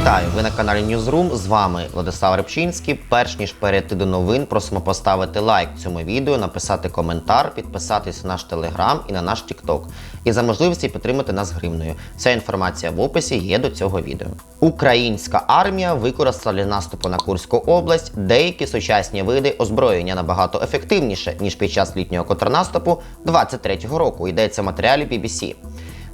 Вітаю! Ви на каналі Newsroom. З вами Владислав Рибчинський. Перш ніж перейти до новин, просимо поставити лайк цьому відео, написати коментар, підписатись на наш телеграм і на наш тікток. І за можливості підтримати нас гривною. Вся інформація в описі є до цього відео. Українська армія використала для наступу на Курську область деякі сучасні види озброєння набагато ефективніше ніж під час літнього контрнаступу 23-го року. Йдеться в матеріалі BBC.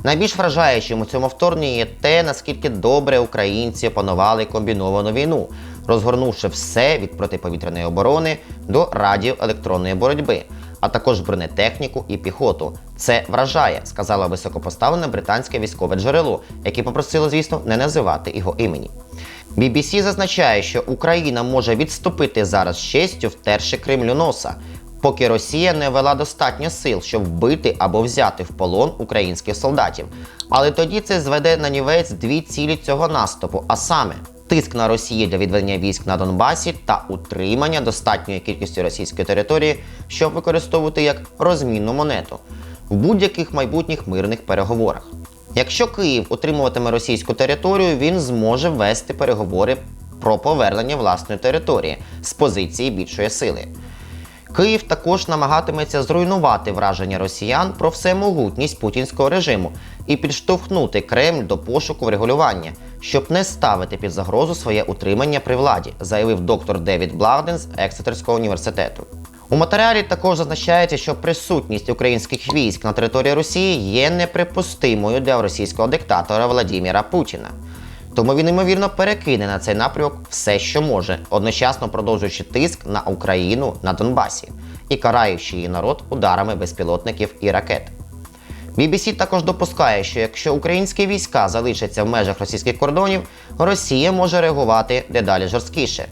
Найбільш вражаючим у цьому вторгненні є те, наскільки добре українці опанували комбіновану війну, розгорнувши все від протиповітряної оборони до радіоелектронної боротьби, а також бронетехніку і піхоту. Це вражає, сказала високопоставлене британське військове джерело, яке попросило, звісно, не називати його імені. BBC зазначає, що Україна може відступити зараз з честю, втерши Кремлю носа, поки Росія не вела достатньо сил, щоб вбити або взяти в полон українських солдатів. Але тоді це зведе на нівець дві цілі цього наступу, а саме тиск на Росію для відведення військ на Донбасі та утримання достатньої кількості російської території, щоб використовувати як розмінну монету в будь-яких майбутніх мирних переговорах. Якщо Київ утримуватиме російську територію, він зможе вести переговори про повернення власної території з позиції більшої сили. Київ також намагатиметься зруйнувати враження росіян про всемогутність путінського режиму і підштовхнути Кремль до пошуку врегулювання, щоб не ставити під загрозу своє утримання при владі, заявив доктор Девід Бладен з Ексетерського університету. У матеріалі також зазначається, що присутність українських військ на території Росії є неприпустимою для російського диктатора Владіміра Путіна. Тому він ймовірно перекине на цей напрямок все, що може, одночасно продовжуючи тиск на Україну на Донбасі і караючи її народ ударами безпілотників і ракет. BBC також допускає, що якщо українські війська залишаться в межах російських кордонів, Росія може реагувати дедалі жорсткіше.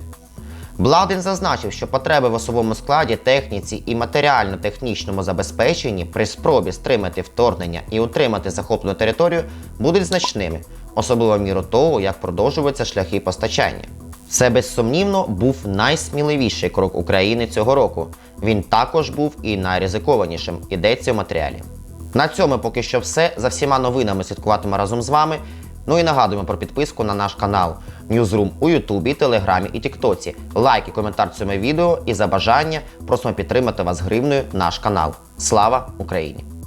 Бладен зазначив, що потреби в особовому складі, техніці і матеріально-технічному забезпеченні при спробі стримати вторгнення і утримати захоплену територію будуть значними, особливо міру того, як продовжуються шляхи постачання. Це безсумнівно був найсміливіший крок України цього року. Він також був і найризикованішим, йдеться в матеріалі. На цьому поки що все. За всіма новинами слідкуватиме разом з вами. Ну і нагадуємо про підписку на наш канал Newsroom у Ютубі, Телеграмі і Тіктоці. Лайк і коментар цьому відео і за бажання просимо підтримати вас гривною наш канал. Слава Україні!